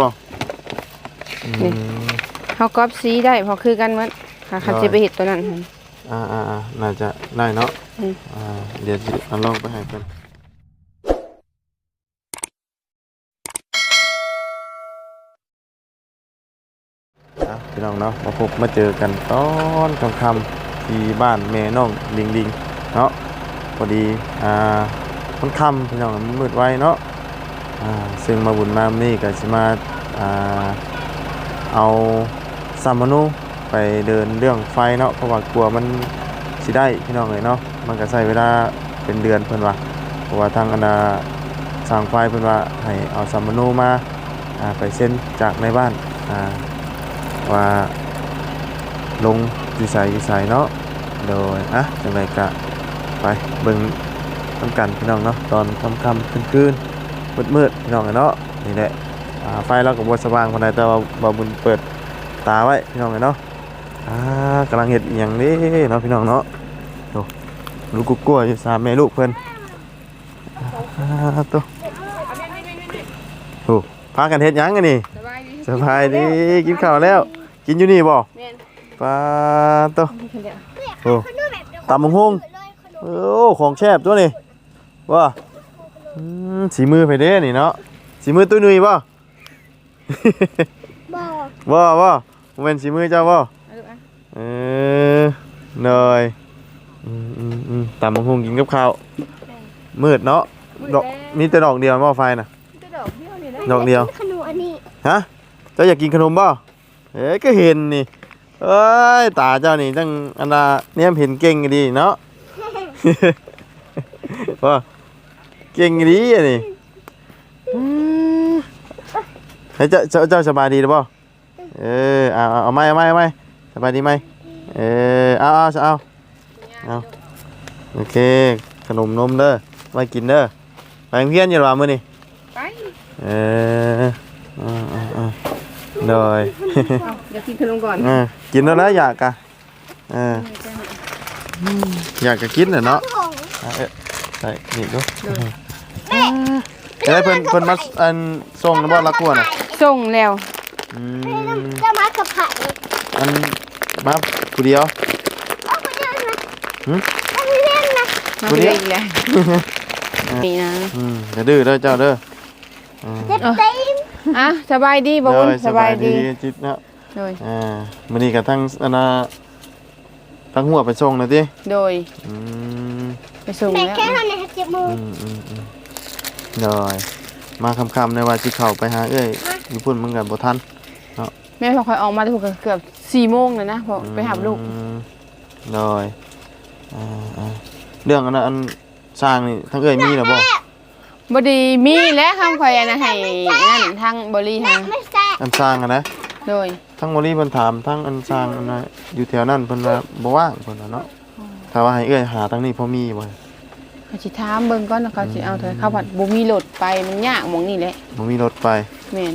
บ่อืนี่ มเฮาก๊อปสีได้พอคือกันหมดค่ะคันสิไปเฮ็ดตัวนั้นหั่น อ่าอ่าอ่าน่าจะได้เนาะอืม อ่าเดี๋ยวสิเอาลองไปให้เพิ่นอะพี่น้องเนาะมาพบมาเจอกันตอนค่ำๆที่บ้านแม่น้องลิงลิงเนาะพอดีอ่ามันค่ำพี่น้องมันมืดไวเนาะอ่า ซึ่งมาบุญมานี่ก็สิมาเอาซัมมานูไปเดินเรื่องไฟเนาะเพราะว่ากลัวมันสิได้พี่น้องเลยเนาะมันก็ใช้เวลาเป็นเดือนเพิ่นว่าเพราะว่าทางอนาสร้างไฟเพิ่นว่าให้เอาสัมมโนมาไปเซ็นจากในบ้านว่าลงอยู่ไสอยู่ไสเนาะโดยอะจังไดก็ไปเบิ่งนํกันพี่น้องเนาะตอนค่ำๆคืนๆ มืดๆพี่น้องเอ้ยเนาะนี่แหละไฟเราก็บ่สว่างปานใดแต่ว่าบาวบุญเปิดตาไว้พี่น้องเอ้ยเนาะอ่ากำลังเห็ดอย่างนี้เนาะพี่น้องเนาะโอ้ลูกกุ๊กกลัวยู่สามแม่ลูกเพิ่นอ่าตัวโอ้พากันเฮ็ดยังกันนี่สบายดีกินข้าวแล้ว กินอยู่นี่บ่ปลาตัวโอ้ตำบักหุ่งโอ้ของแซ่บตัวนี่ว่า อืมสีมือไปเด้นี่เนาะสีมือตุ้ยนุยบ่บอกบ่บ่บ่แม่นสีมือเจ้าบ่เอาลูกอะเออหน่อยอืมอืมอืมตำบักหุ่งกินกับข้าวมืดเนาะดอกมีแต่ดอกเดียวหม้อไฟน่ะ จะดอกเดียวนี่แหละดอกเดียว ขนมอันนี้ฮะเจ้าอยากกินขนมบ่เอ๊ะก็เห็นนี่เอ้ยตาเจ้านี่ตั้งอันน่ะเนี่ยเห็นเก่งดีเนาะ ว่า เก่งดีอะนี่อืมเฮ้ยเจ้าเจ้าเจ้าสบายดีหรือเปล่าเออเอาเอาเอาไม่เอาไม่เอาไม่สบายดีไหมเออเอาเอาเอาเอาโอเค ขนมนมเด้อไว้กินเด้อไปโรงเพียนอยู่หรอวะมื้อนี่ไปเอออ่าอ่าอ่าเลยเอาเดี๋ยวกินขนมก่อนอ่ากินแล้วนะอยากกะเอออยากจะกินน่ะเนาะของอะเอ๊ะใส่นี่ดู เอ้ยเพิ่นเพิ่นมาอันส่งนะบ่ละกวนอะส่งแล้วอืมจะมากับไผ่อันมาผู้เดียวเอาไปเล่นนะหืมเอาไปเล่นนะมาตัวไปนี้เลยอีกแล้วนี่นะอืมอย่าดื้อเด้อเจ้าเด้ออืมเจ็บเต็มอะสบายดีบ่วุ้นเด้อสบายดีจิตเนาะโดยอ่ามื้อนี้ก็ทั้งอันน่ะทั้งหัวไปส่งน่ะติโดยอืมไปส่งแต่แล้วแค่ทำในเจ็บมืออืมอืมอืมเดยมาคำๆในว่าสิเข้าไปหาเอ้ยอยู่พุ่นมึงกับบ่ทันแม่พอคอยออกมาได้เกือบสี่โมงเลยนะพอไปหาลูกอืมเดยอ่าอ่าเรื่องอันนั้นอันสร้างนี่ทั้งเอ้ยมีแล้วบ่บดีมีและคำคอยอันนะให้นั่นทางบริหารไม่แซ่อันสร้างอะนะโดยทั้งบ่รีเพิ่นถามทั้งอันสร้างอันน่ะอยู่แถวนั้นเพิ่นว่าบ่ว่างเพิ่นว่าเนาะถ้าว่าให้เอ้ยหาทางนี้พอมีบ่ เขาสิถามเบิ่งก่อนแล้วเขาสิเอาเถอะเขาผัดบ่มีรถไปมันยากหมองนี่แหละบ่มีรถไป แม่น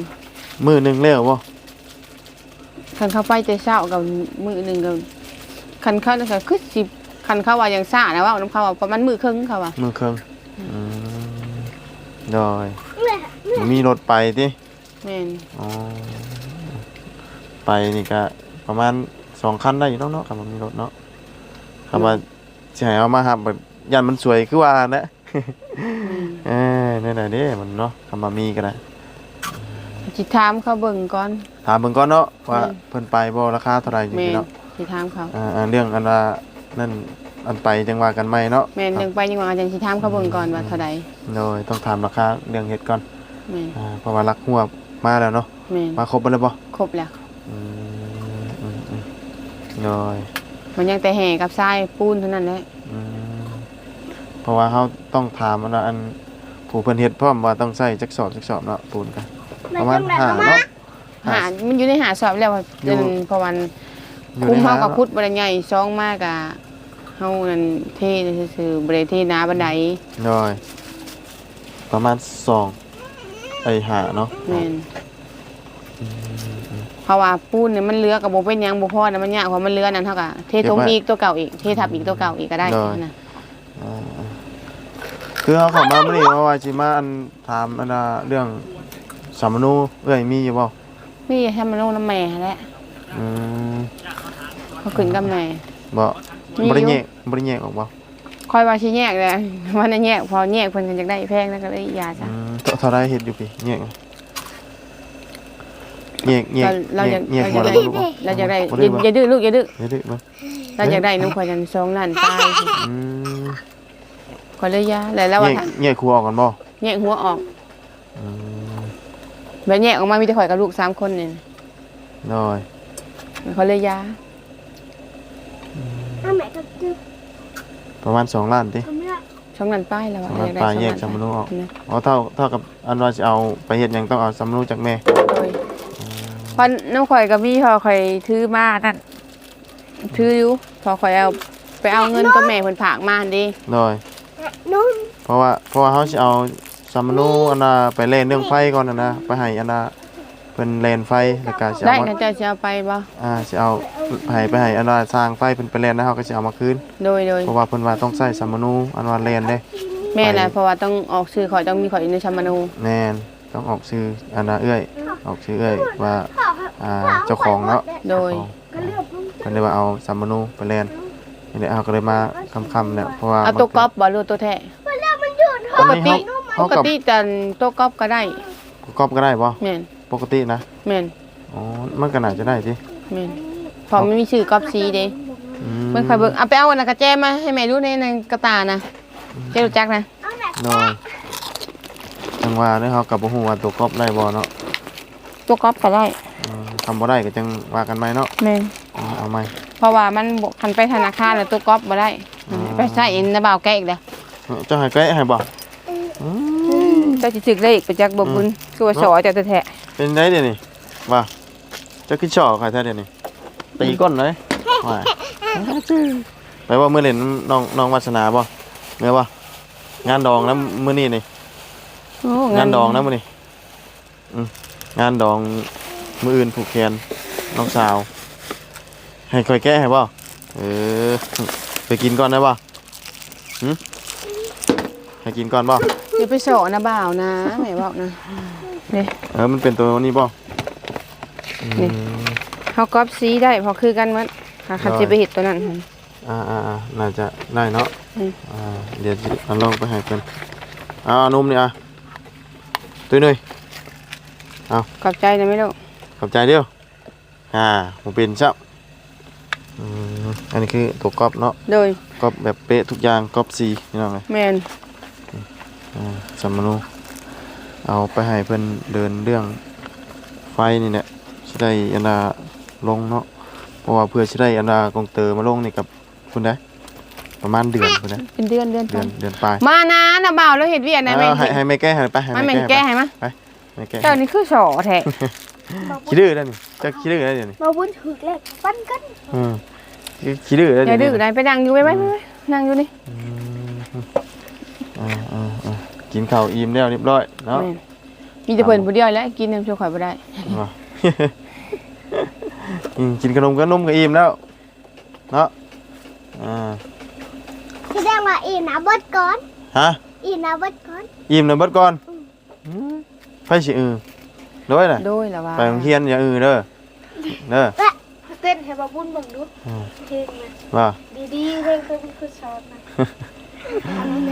มื้อหนึงแล้วบ่คันเข้าไปแต่เช้ากับมื้อหนึงก็คันเข้าก็คือสิคันเข้าว่ายังซ่านะว่าน้ำเขาว่าประมาณมื้อครึ่งเขาว่ามื้อครึ่งอืมเดยบ่มีรถไปติแม่นอ๋อไปนี่ก็ประมาณสองคันได้อยู่เนาะเนาะขับมีรถเนาะขับมาจะให้เอามาหับแบบ ยันมันสวยคือว่านะเออนั่นแหละเด้มันเนาะขับมามีก็ได้สิถามเขาเบิ่งก่อน ถามเบิ่งก่อนเนาะว่าอืมเพิ่นไปบ่ราคาเท่าไหร่อยู่แม่นเนาะสิถามเขาอ่าอ่าเรื่องอันว่านั่นอันไปจังว่ากันไหมเนาะแม่นยังไปยังว่าจังสิถามเขาเบิ่งก่อนว่าเท่าใดโดยต้องถามราคาเรื่องเฮ็ดก่อนแม่นอ่าเพราะว่ารักหัวมาแล้วเนาะแม่นมาครบเบ่แล้วบ่ครบแล้วอืมอืมอืมโดยมันยังแต่แห่กับทรายปูนเท่านั้นแหละอืม เพราะว่าเขาต้องถามอันว่าอันผู้เพิ่นเฮ็ดพร้อมว่าต้องใส่จักสอบจักสอบเนาะปูนกันปมันระมาณต้องแบบห้ามาเนาะหามันอยู่ในหาสอบแล้วว่าอยู่เดินเพราะวันอยู่คุ้มในเฮาห้กับคุดบ่ได้ใหญ่ซองมากกะเฮานั่นเทซื่อๆบ่ได้เทหนาบันไดโดยประมาณสองไอ้หาเนาะแม่นเพราะว่าปูนเนี่ยมันเหลือกับบ่เป็นหยังบ่พอนะมันยากเพราะมันเหลือนั่นเท่ากับเทตรงอีกตัวเก่าอีกเททับอีกตัวเก่าอีกก็ได้นะอ่าๆ คือเขาเข้ามามื้อนี้เพราะว่าสิมาอันถามอันน่ะเรื่องสามนูเอ้ยมีอยู่บ่นี่ให้มันลงน้ำแม่แหละอืมเขาขึ้นกับแม่ บ่มีอยู่ บ่ได้แยกบ่ได้แยกออกบ่คอยว่าสิแยกเลยว่าได้แยกพอแยกเพิ่นก็อยากได้แพงแล้วก็เลยยาจ้ะ อืมเท่าเท่าไรเฮ็ดอยู่พี่แยกแยกแยกเราแยอยากกแยกเราหัอวยากแล้วได้บ่เราอยากได้บ่อย่าบ่อย่าดื้อลูกอย่าดื้ออย่าดื้อบ่เราอยากได้น้องคอยจันสองล้านตายอืม คอยเลยยาแล้วแล้วแยว่ากแยกครัวออกกันบ่แยกหัวออกอืมแบบแยกออกมามีแต่ข่อยกับลูกสามคนนี่น้อยเขาเลยยาเอาแม่ก็จืดประมาณ2ล้านติ ทำไม่ได้ช่องนั้นป้ายแล้วว่าสองล้านอยากได้ป้ายสองแยกล้านสามนุออก นะอ๋อเท่าเท่ากับอันว่าสิเอาไปเฮ็ดหยังต้องเอาสำนูจากแม่โดยเพราะน้องข่อยกับพี่พอข่อยถือมานั่นถืออยู่พอข่อยเอาไปเอาเงินตัวแม่เพิ่นฝากมาหั่นดิน้อยนุ่ม เพราะว่าเพราะว่าเฮาสิเอาสำนูอันน่ะไปเล่นเรื่องไฟก่อนน่ะนะไปให้อันน่ะเพิ่นเล่นไฟแล้วก็สิได้เอามากันเจ้าจะเอาไปบ่อ่าสิเอาให้ไปให้อันว่าสร้างไฟเพิ่นไปเล่นแล้วเฮาก็สิเอามาคืนโดยโดยเพราะว่าเพิ่นว่าต้องใช้สำนูอันว่าเล่นเด้ แม่น่ะเพราะว่าต้องออกชื่อข่อยต้องมีข่อยอยู่ในชัมมนูแม่นต้องออกชื่ออันน่ะเอื้อย ออกชื่อเอื้อยว่าพ่ออ่าเจ้าของเนาะ โดยก็เลือกนุ่มเพิ่นเลยว่าเอาสำนูไปเล่นนี่แหละเฮาก็เลยมาค่ำๆเนี่ยเพราะว่าเอาตัวก๊อปบ่หรือตัวแท้ ปกติเฮาปกกับติจันตัวก๊อปก็ได้ก๊อปก็ได้บ่แม่นปกตินะแม่นอ๋อมันก็น่าจะได้สิแม่นพอมันมีชื่อก๊อปซีเด้อืเบิ่งข่อยเบิ่งเอาไปเอาอันนั้นกระแจมาให้แม่ดูในในกระตานะเจ้ารู้จักนะเอาแม่น้อยจังว่าเด้อเฮาก็บ่ฮู้ว่าตัวก๊อปได้บ่เนาะตัวก๊อปก็ได้อืมทำบ่ได้ก็จังว่ากันใหม่เนาะแม่นอ๋อเอาใหม่ เพราะว่ามันบ่คันไปธนาคารแล้วตัวก๊อปบ่ได้อ๋อไปใช้อินนะบ่าวแกะอีกแล้วเจ้าให้แกะให้บ่อืมเจ้าสิถึกเลขไปจักบ่บุญคือว่าสอเจ้าแท้เป็นไดเดี๋ยวนี้ว่าเจ้าคือชอบใครแท้เดี๋ยวนี้ตีก้นเลยว่าไปว่ามื้อเล่นน้องน้องวัฒนาบ่แม่ว่างานดองนะมื้อนี้นี่ๆโอ้งานดองนะมื้อนี้อืมงานดองมื้ออื่นผูกแขนน้องสาว ให้ค่อยแก้ให้บ่เออไปกินก่อนได้บ่หึให้กินก่อนบ่ เดี๋ยวไปสอนะบ่าวนะแม่บอกนะนี่เออมันเป็นตัวนี้บ่นี่เฮาก๊อปซีได้เพอคือกันหมันหาคันสิไปเฮ็ดตัวนั้นอ่าอ่าอ่าน่าจะได้เนาะอืมอ่าเดี๋ยวสิเอาลองไปให้เพิ่นเอาเอานุ่มนี่อะตุ้ยหนุ่ยขอบใจนะแม่ลูกขอบใจเดียวอ่าผมเป็นเจ้าอืมอันนี้คือตัวกรอบเนาะโดยกรอบแบบเป๊ะทุกอย่างกรอบสีนี่น้องเลยแม่นอ่า สมมนุเอาไปให้เพิ่นเดินเรื่องไฟนี่แหละสิได้อันดาลงเนาะเพราะว่าเพื่อสิได้อันดากองเตอร์มาลงนี่กับคุณได้ประมาณเดือนคุณได้เป็นเดือนเดือนเดือนเดือนปลายมานะนะบ่าวแล้วเฮ็ดเวียกนะแม่เอาให้ให้ไม่แก้ให้ไปให้มันไม่แม่นแก้แก้ให้มาไปไม่แก้เจ้านี่คือสอแท้ขี้ดื้อได้นี่เจะขี้ดื้อได้เดี๋ยวนี้มาวุ้นถึกเลยปั้นกันอืมขี้ดื้อได้อเดี๋ย่ายวดื้นี้อได้ไปนั่งอยู่ไว้ไว้ไว้ไว้นั่งอยู่นี่อืมอ่าอ่าอ่า กินข้าวอิ่มแล้วเรียบร้อยเนาะ แม่นมีแต่เพิ่นผู้เดียวแหล้วกินน้ำเชื่อข่อยบ่ได้ ว่ะ อืมกินขนมก็นมก็อิ่มแล้วเนาะอ่าแสดงว่าอีนะเบดก่อน ฮะอีนะเบดก่อน อิ่มนะเบิดก่อนอืมไปสิเออด้วยน่ะโดยแล้วว่าไปโรงเรียนอย่าเออเด้อเด้อเต้นให้บาบุญเบิ่งดูอืมเพลงนะว่าดีๆเพลงคือคือสอนนะเอออะไร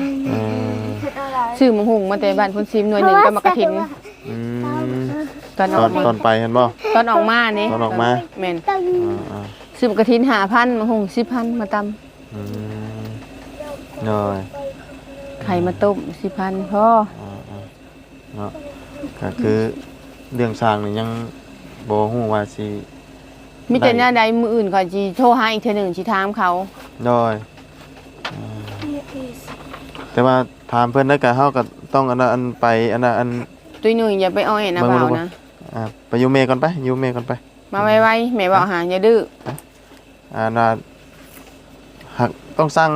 ซื้อหมูหุงมาแต่บ้านพุ่นซิมหน่วยหนึงก็มากระถินอืมตอนตอออนกมาตอนไปเห็นบ่ตอนออกมานี่ตอนออกมาแม่นตึงอ่าอ่าซื้อมากระถิน5,000หมูหุง10,000มาตำอืมหน่อยไข่มาต้ม10,000พออ่าอ่าเนาะก็คือเรื่องสร้างนี่ยังบ่ฮู้ว่าสิมีแต่หน้าใดมืออื่นก็สิโทรหาอีกเทื่อหนึงสิถามเขาน้อยแต่ว่า ถามเพิ่นแล้วก็เฮาก็ต้องอันนั้นอันไปอันนั้นอัน ตุ้ยหนุ่ยอย่าไปอ้อยนะเบิ่งบ่าวดูบ่นะ อ่าไปอยู่เมก่อนไปอยู่เมก่อนไป มาไวๆแม่บอกหาอย่าดื้ออ่าน่ะหักต้องสั่ง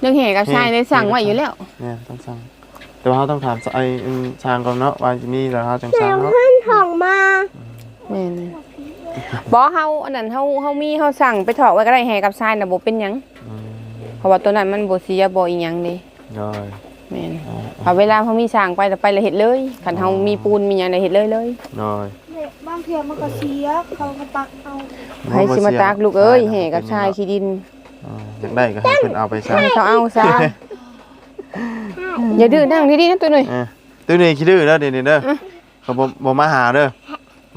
เรื่องแห่กับชายเฮ้ได้สั่งไว้อยู่แล้วเนี่ยต้องสั่งแต่ว่าเฮาต้องถามไอ้อืมช่างก่อนเนาะว่าสิมีแล้วเฮาจังสั่งเนาะขึ้นห้องมาแม่นบ่เฮาอันนั้นเฮาเฮามีเฮาสั่งไปถอกไว้ก็ได้แห่กับชายน่ะบ่เป็นหยังอืม เพราะว่าตัวนั้นมันบ่เสียบ่อีหยังเด้น้อยแม่นพอเวลาเขามีสร้างไปแต่ไปแล้วเฮ็ดเลยคันเฮามีปูนมีหยังได้เฮ็ดเลยเลยโดยเนี่ยบางเทีมันก็เสียเขาก็ปักเอาไผสิมาตากลูกเอ้ยแห่กับชายขี้ดินอ่าอยากได้ก็ให้เพิ่นเอาไปซะให้เขาเอาซะอย่าดื้อนั่งดีๆนะตัวหน่อยเออตัวนี้ขี้ดื้อเด้อเดี๋ยวนี้เด้อเขาบ่บ่มาหาเด้อ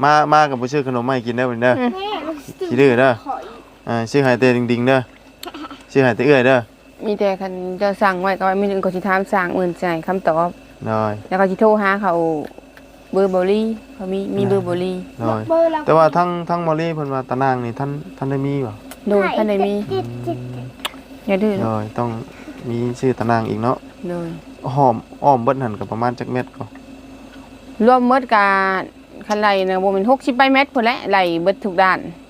มามากับบ่ซื้อขนมมาให้กินเด้อเพิ่นเด้อแม่มันสิขี้ดื้อเด้อขอยอ่าซื้อให้แต่ดิ่งๆเด้อ ซื้อให้แต่เอื้อยเด้อมีแต่คันจะสั่งไว้ก็มีหนึงก็สิถามสั่งอื่นใจคำตอบ โดย แล้วก็สิโทรหาเขาเบอร์เบอรี่เขามีมีเบอร์เบอรี่โดย เบอร์เราแต่ว่าทั้งทั้งมอลลี่เพิ่นว่าตะนางนี่ท่านท่านได้มีบ่โดยท่านใดมีจิตจิตจิตอย่าดื้อโดยต้องมีชื่อตะนางอีกเนาะโดยหอมอ้อมเบิดหั่นก็ประมาณจักเม็ดก็รวมหมดกาคันไหลนะบ่แม่น60ไปเมตรพุ่นแหละไหลเบิดทุกด้านอืม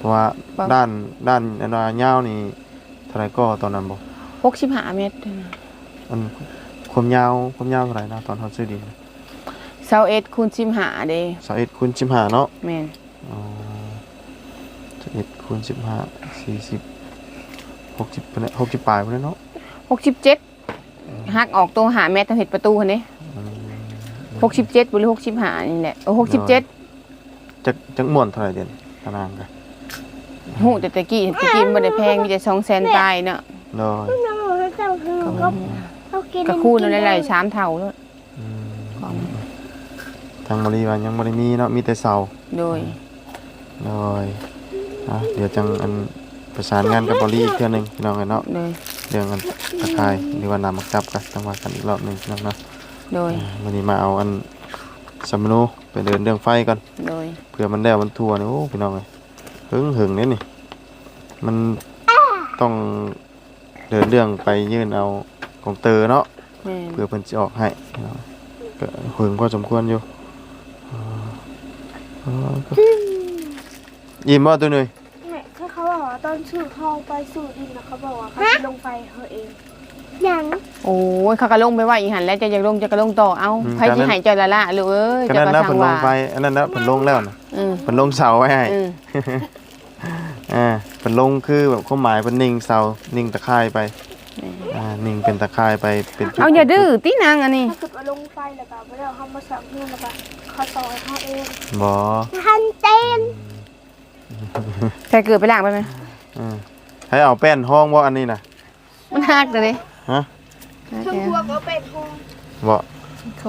เพราะว่าบ่ด้านด้านอันว่ายาวนี่เท่าไหร่ก็ตอนนั้นบ่65เมตรอันความยาวความยาวเท่าไหร่นะตอนเฮาซื้อดิน21คูณ15เด้21คูณ15เนาะแม่นอ๋อ21คูณ15 40 60ปานใด60ปลายพุ่นเนาะ67หักออกตรง5เมตรทางเฮ็ดประตูหั่นเด้อืม67บ่หรือ65นี่แหละโอ้67จักจักม่วนเท่าไหร่เดือนตารางกัน ฮู้แต่ตะกี้ตะกี้มันบ่ได้แพงมีแต่200,000ปลายเนาะโดยน้ำมันจะคือก็เขากินก็คูณเอาหลายๆ3เท่าเนาะอืมของทางบริวารยังบ่ได้มีเนาะมีแต่เสาโดยโดยอะเดี๋ยวจังอันประสานงานกับบริอีกเทื่อหนึงพี่น้องกันเนาะโดยเรื่องอันตะไคร้หรือว่าน้ำมักจับกันต้องว่ากันอีกรอบหนึงพี่น้องเนาะโดยอ่าวันนี้มาเอาอันสัมมโนไปเดินเรื่องไฟก่อน โดยเผื่อมันแล้วมันทั่วนี่โอ้พี่น้องเอ้ย หึงหึงเนี่ยนี่ มันต้องเดินเรื่องไปยื่นเอาของเตอเนาะแม่นเพื่อเพิ่นสิออกให้พี่น้องก็หึงพอสมควรอยู่อ่าอ่าก็ยิ้มบ่ตัวหนึงแม่ถ้าเขาบอกว่าตอนสื่อเข้าไปสู่ดินนะเขาบอกว่าเขาจะลงไปเขาเองยังโอ้ยเขาก็ลงไปว่าอีหันแล้วจะอยากลงจะก็ลงต่อเอาไผสิให้เจ้าละละลูกเอ้ยก็เจะนั่นก็นะสั่เพิ่งนลว่างไปอันนั้นนะเพิ่นลงแล้วนะอืมเพิ่นลงเสาไว้ให้ อืม อ่าเพิ่นลงคือแบบความหมายเพิ่นนิ่งเสานิ่งตะข่ายไปอ่านิ่งเป็นตะข่ายไปเป็นจุดเอาอย่าดื้อตินางอันนี้ถ้าเกิดว่าลงไปแล้วก็ไม่ได้เอาเขามาสั่งเพื่อนแล้วก็เขาต่อยเขาเองบ่ทันเต้นใส่เกลือไปล้างไปไหมอืมให้เอาแป้นห้องบ่อันนี้น่ะมันหักเลยฮะทั้งพวกก็เป็นห้องบ่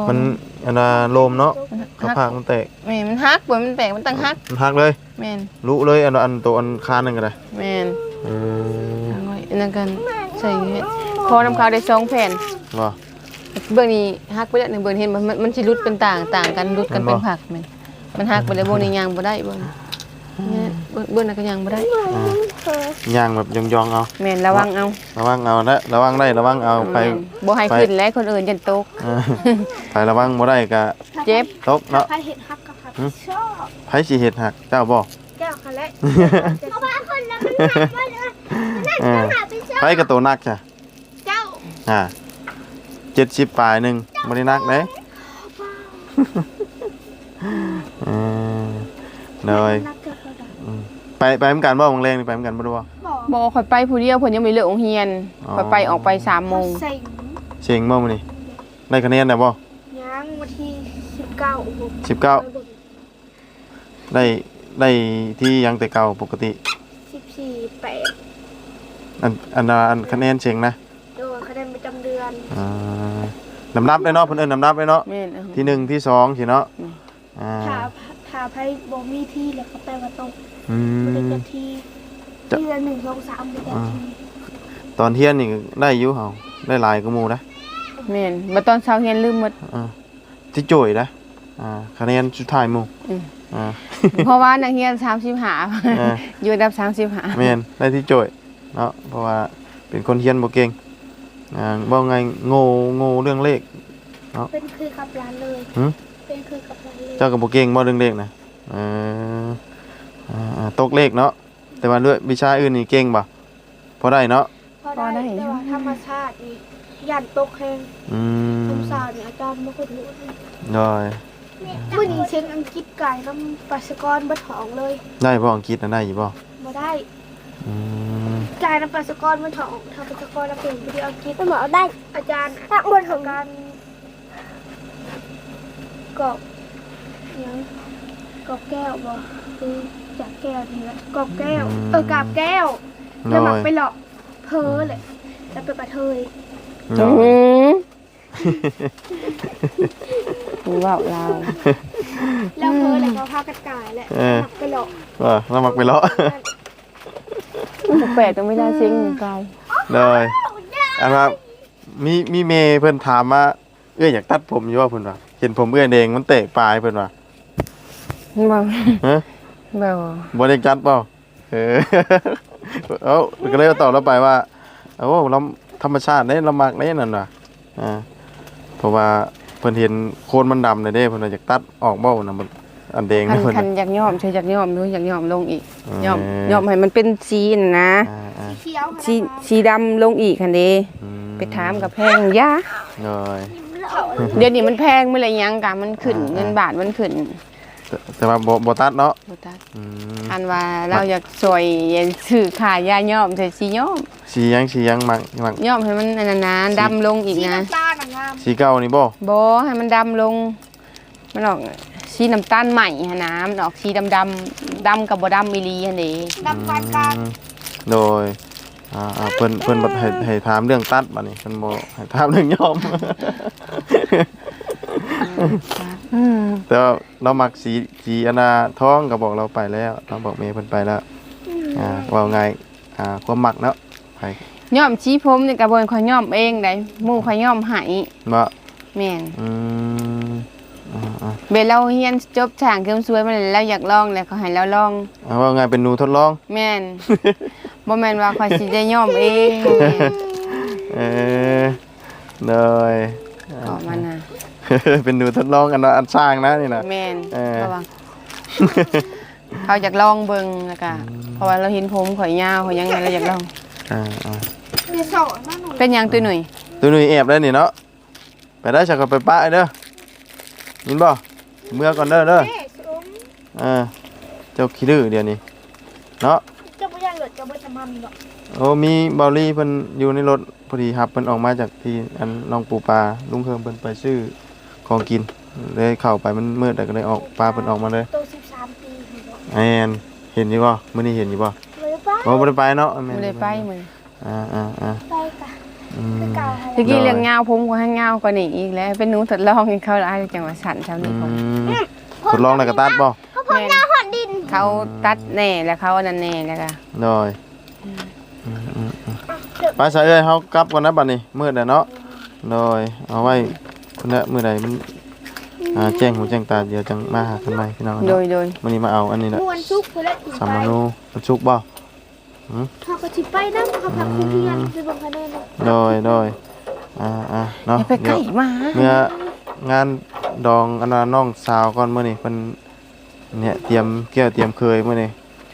มันอันน่ะโลมเนาะกระหักพากมันแตกแม่นมันหักบ่มันแตกมันตั้งหักมันหักเลยแม่นรู้เลยอันอันตัวอันคานนึงก็ได้แม่นเออเอาไว้อันนั้นกันใส่เฮ็ดคอน้ำขาวได้สองแผ่นบ่เบื้องนี้หักไปแล้วหนึ่งเบื้องเห็นมันมันมันสิรุดเป็นต่างต่างกันรุดกันเป็นผักแม่นมันหักไปแล้วบ่นี่ยางบ่ได้เบิ่ง เนี่ยเบิ่งเบิ่งนั้นก็ยางบ่ได้เธอย่างแบบยองๆเอาแม่นระวังเอาระวังเอานะระวังได้ระวังเอาไปแม่นบ่ให้ขึ้นและคนอื่นจะตกเออไประวังบ่ได้ก็เจ็บตกเนาะใครเห็นฮักกับฮักชอบไผสิเฮ็ดหักเจ้าบ่แก้วค่ะและเขาว่าคนละมันหนักมันเออหนักเป็นชอบไผก็โตนักจ้ะเจ้าอ่า70ปลายหนึงบ่ได้นักเด้เออเลย ไปไปเหมือนกันบ่โรงแรงนี่ไปเหมือนกันบ่รู้ว่าบอกบ่ข่อยไปผู้เดียวเพิ่นยังไม่เลิกโรงเรียนอ๋อข่อยไปออกไป3โมงเซ็งเสียงบ่มื้อนี้ได้คะแนนได้บ่ย่างวันที่สิบเก้าโอ้โห19ได้ได้ที่ยังแต่เก่าปกติสิบสี่แปดอันอันน่ะอันคะแนนเสียงนะโดยคะแนนประจำเดือนอ่าลำดับได้เนาะเพิ่นเอิ้นลำดับได้เนาะแม่นเอาที่หนึ่งที่สองสิเนาะอืมอ่าถ้าถ้าไพ่บอมีที่แล้วก็แปลว่าตก อืมันมจะ ที่จะที่ละหนึ่งสองสามมันจะที่ตอนเที่ยงนี่ได้อยู่เฮาได้หลายกว่าหมู่นะแม่นบ่ตอนเช้าเรียนลืมหมด อ่าที่โจยนะอ่าคะแนนสุดท้ายหมู่อืม อ่า เพราะว่านักเรียน35อ่าอยู่อันดับ35แม่นได้ที่โจยเนาะเพราะว่าเป็นคนเรียนบ่เก่งอ่าบ่ไงโง่โง่เรื่องเลข เป็นคือกับร้านเลย หืม เป็นคือกับร้านเลยเจ้าก็บ่เก่งบ่เรื่องเลขนะเอออ่าอ่า ตกเลขเนาะแต่ว่าเรื่องวิชาอื่นนี่เก่งบ่พอได้เนาะพอได้แต่ว่าธรรมชาตินี่ยันตกแห้งอืธรรมมศาสตร์นี่อาจารย์ไม่ค่อยรู้ได้มื่อนี้เช็งอังกฤษไก่น้ำปัสกรบัดหองเลย ได้บ่อังกฤษน่ะได้อยู่บ่มาได้อืมจารย์นปัสกรมันถองทำปัสกรแล้วเป็นวิดีโอคลิปหมอได้ อาจารย์ตั้งบนของการกอบยังกอบแก้วบ่คือ จากแก้วนี่แหละกอบแก้ว เออกาบแก้วโดแล้วมักยไปหลอกเพ้อเลยแล้วเป็นกระเทยโดอืยมว้าวเราแล้วเพ้อเลยก็พากันกายแหละมักไปหลอกว่าเรามักไปเลาะแปลกก็ไม่ได้ซิงกายเลยอันว่ามีมีเมย์เพิ่นถามว่าเอ้ยอยากตัดผมอยู่ว่าเพิ่นว่าเห็นผมเอื้อยเองมันเตะปลายเพิ่นว่าบ่ฮะ บ่บ่ได้จัดเปล่าเออเอ้าก็เลยตอบเราไปว่าโอ้เราธรรมชาติเด้เรามักเด้นั่นว่ะอ่าเพราะว่าเพิ่นเห็นโคนมันดำเลยเด้เพิ่นว่าอยากตัดออกเบ้านะมันอันแดงคันเด้เพิ่นคันอยากย่อมเธออยากย่อมดูอยากย่อมลงอีกอืมย่อมย่อมให้มันเป็นสีน่ะนะอ่าอ่าเขียวสีสีดำลงอีกคันเด้อืไปถามกับแพงยาเลยเดี๋ยวนี้มันแพงไม่เลยยังกะมันขึ้นอ่าเงินบาทมันขึ้น แต่แต่ว่าบ่บ่ตัดเนาะบ่ตัดอืมอันว่าเราอยากสวยอยากซื้อขายยาย่อมใส่สีย่อมสีหยังสีหยังมักมักย่อมให้มันอันนั้นนะดำลงอีกสีนะน้ำตาลน่ะงามสีเก่านี่บ่บ่ให้มันดำลง มันออกสีน้ำตาลใหม่หะน้ำนออกสีดำดำดำกับบ่ดำมีลีหั่นเด้ดำปานกลางอืมโดยอ่าอ่าเพิ่นเพิ่นบ่ให้ให้ถามเรื่องตัดบัดนี้เพิ่นบ่ให้ถามเรื่องยอมอืม แต่ว่าเรามักสีสีอนาท้องก็บอกเราไปแล้วเราบอกเมย์เพิ่นไปแล้วอ่าเว่าไงอ่าความมักเนาะไปย่อมสีผมนี่ก็บ่ค่อยย่อมเองได้หมู่ค่อยย่อมให้บ่แม่นอืมอ่าอ่าเวลาเราเรียนจบทางเสริมสวยมันแล้วอยากลองแล้วเขาให้เราลองเอาว่าไงเป็นหนูทดลอง แม่นบ่แม่นว่าค่อยสิได้ย่อมเองบ่แม่นเออเลย ก็มันน่ะ เป็นหนูทดลองอันว่าอันสร้างนะนี่นะแม่นเออ ระวังเขาอยากลองเบิ่งแล้วก็เพราะว่าเราเห็นผมข่อยยาวข่อยยังไงเราอยากลอง อ่าอ่าเดี๋ยวสอนมาหนูเป็นหยังตัวหน่อยตัวหนุ่ยแอบได้นี่เนาะไปได้ฉักก็ไปปะเด้อยินบ่เมื่อก่อนเด้อเด้อเอ๊ะสมอ่าเจ้าขี้ดื้อเดี๋ยวนี้เนาะเจะไม่ยังหลุดจะไม่จะมามีหรอกโอ้มีบอลลี่เพิ่นอยู่ในรถพอดีครับเพิ่นออกมาจากที่อันน้องปูปลาลุงเคิมเพิ่นไปซื้อ ของกินเลยเข้าไปมันมืดแต่ก็เลยออกปลาเพิ่นออกมาเลยโตสิบสามปีเห็นบ่แอนเห็นอยู่บ่มื้อนี้เห็นอยู่บ่เลยปะโอ้บ่ได้ไปเนาะแม่นบ่ได้ไปมื้ออ่าอ่าอ่าไปกะอืมคือเก่าให้ตะกี้เรื่องยาวผมก็ให้ยาวกว่านี้อีกแล้ว เป็นหนูทดลองให้เขาได้จังหวัดสันเท่าอืนี้ผม มทดลองแล้วก็ตัดบ่เขาพ่นหน้าหอดดินเขาตัดแน่แล้วเขาอันนั้นแน่แล้วก็โดยอืมอืมอืมไปซะเอ้ยเฮากลับก่อนนะบัดนี้มืดแล้วเนาะโดยเอาไว้ พุ่นละมื้อใดมันอ่าแจ้งหูแจ้งตาเดี๋ยวจังมาหากันใหม่พี่น้องโดเนาะยโดยมื้อนี้มาเอาอันนี้แหละมวนซุกเพื่อละถึงสามไปมนูมันชุกบ่เขาก็จิไปนะเขาพักคุณเพียนไปบังคะแนนเลยโดยโดยอ่าอ่าเนาะอย่าไปใกล้มาเมื่องานดองอันว่าน้องสาวก่อนมื้อนี้เพิ่นเนี่ยเตรียมเกี่ยวเตรียมเคยมื้อนี้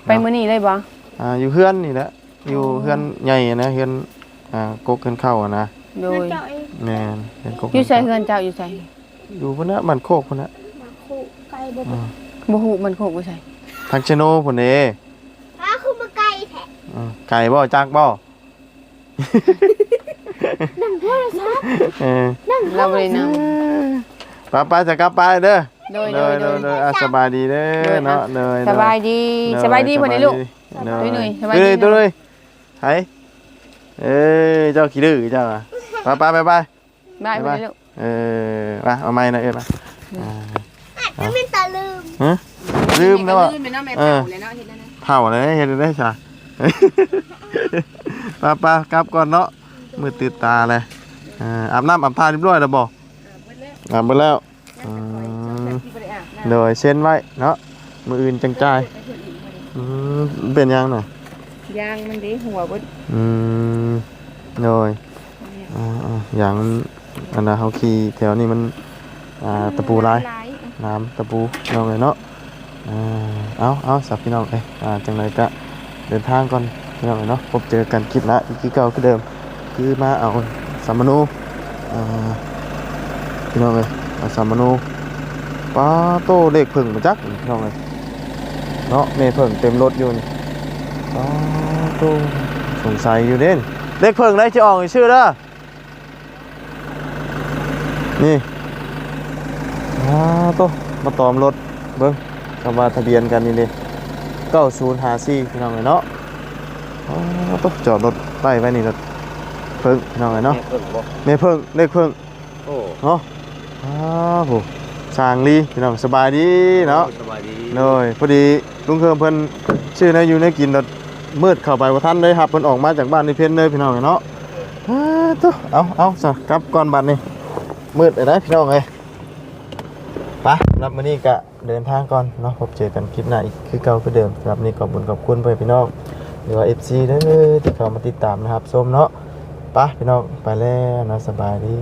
ไปมื้อนี้เลยบ่อ่าอยู่เฮือนนี่แหละอยู่เฮือนใหญ่นะเฮือนอ่ากกเฮือนเข้าอะนะโดเงินยเจ้าเอง แม่นเฮือนกกอยู่ใส่เฮืเฮือนอนเจ้าอยู่ใส่อยู่พุ่นน่ะมันโคกพุ่นน่ะมาคู่ไก่บ่อืมบ่ฮู้มันโคกบ่ใส่ทางชะโนพุ่นเด้อ้าคือมาไก่แท้อืมไก่บ่จักบ่ นั่งโทรศัพท์เออเราบ่ได้นำไป้าป้าจะกลับไปเด้อโดยโดโดยยโดโดยยโดยอะสบายดีเด้โดอยเนาะโดยสบายดีสบายดีพุ่นนี่ลูกโดตุ้ยหนุ่ยสบายตุ้ดียนะตุ้ยไห้เอ้ยเจ้าขี้ดื้อเจ้าอะ ไปไปไปไปบายพุ่นนี่ลูกเออมาเอาไม้นะเอ็ดมาอ่าจะเป็นตาลืมฮะลืมแล้วอะ ลืมไปเนาะแม่เอเฒ่าอเลยเนาะเฮ็ดแล้วนะเท่าเลยเห็นได้ใช่ไปไปกลับก่อนเนาะมือตื่นตาเลยอ่าอาบน้ำอาบท่าเรียบร้อยแล้วบ่อาบไปแล้วอืมโดยเส้นไว้เนาะมืออื่นจังใจายอืมเป็นยังน่ะยางมันดีหัวเบิดอืมโดย อ่าอ่าอย่างมันอันนั้นเขาขี่แถวนี้มันอ่าตะปูลายน้ำตะปูน้องเลยเนาะอ่าเอาเอาสับพี่น้องเอ้ยอ่าจังไรก็เดินทางก่อนพี่น้องเลยเนาะพบเจอกันคลิปหนะอีกทีเก่าคือเดิม คือมาเอาสามมนูอ่าพี่น้องเลยเอาสามมนูป้าโตเลขเพิ่งมาจักพี่น้องเลยเนาะเมย์เพิ่งเต็มรถอยู่นี่ป้าโตสงสัยอยู่เด่นเลขเพิ่งได้จะออกอีกชื่อเด้อ นี่อ้าวโตมาตอมรถเบิ้งคำว่าทะเบียนกันนี่เลยเก้าศูนย์หาซี่พี่น้องเลยเนาะอ้าวโตจอดรถไว้ไว้นี่รถเพิ่งพี่น้องเลยเนาะเพิ่งบ่เมเพิ่งเลขเพิ่งโอ้เนาะอ้าวโหสร้างลีพี่น้องสบายดีเนาะสบายดีเลยพอดีลุงเคิมเพิ่นชื่อนะอยู่ในกินรถมืดเข้าไปว่าท่านเลยครับเพิ่นออกมาจากบ้านในเพี้ยนเลยพี่น้องเนาะอ้าตุ๊เอาเอาซะกลับก่อนบัดนี้ มืดเลยนะพี่น้องเลยไปรับมือนี่ก็เดินทางก่อนเนาะพบเจอกันคลิปหน้าอีกคือเก่าคือเดิมสำหรับนี้ขอบคุณขอบคุณเพื่อนพี่น้องหรือว่า FC เลยที่เขามาติดตามนะครับส้มเนาะไปพี่น้องไปแล้วเนาะสบายดี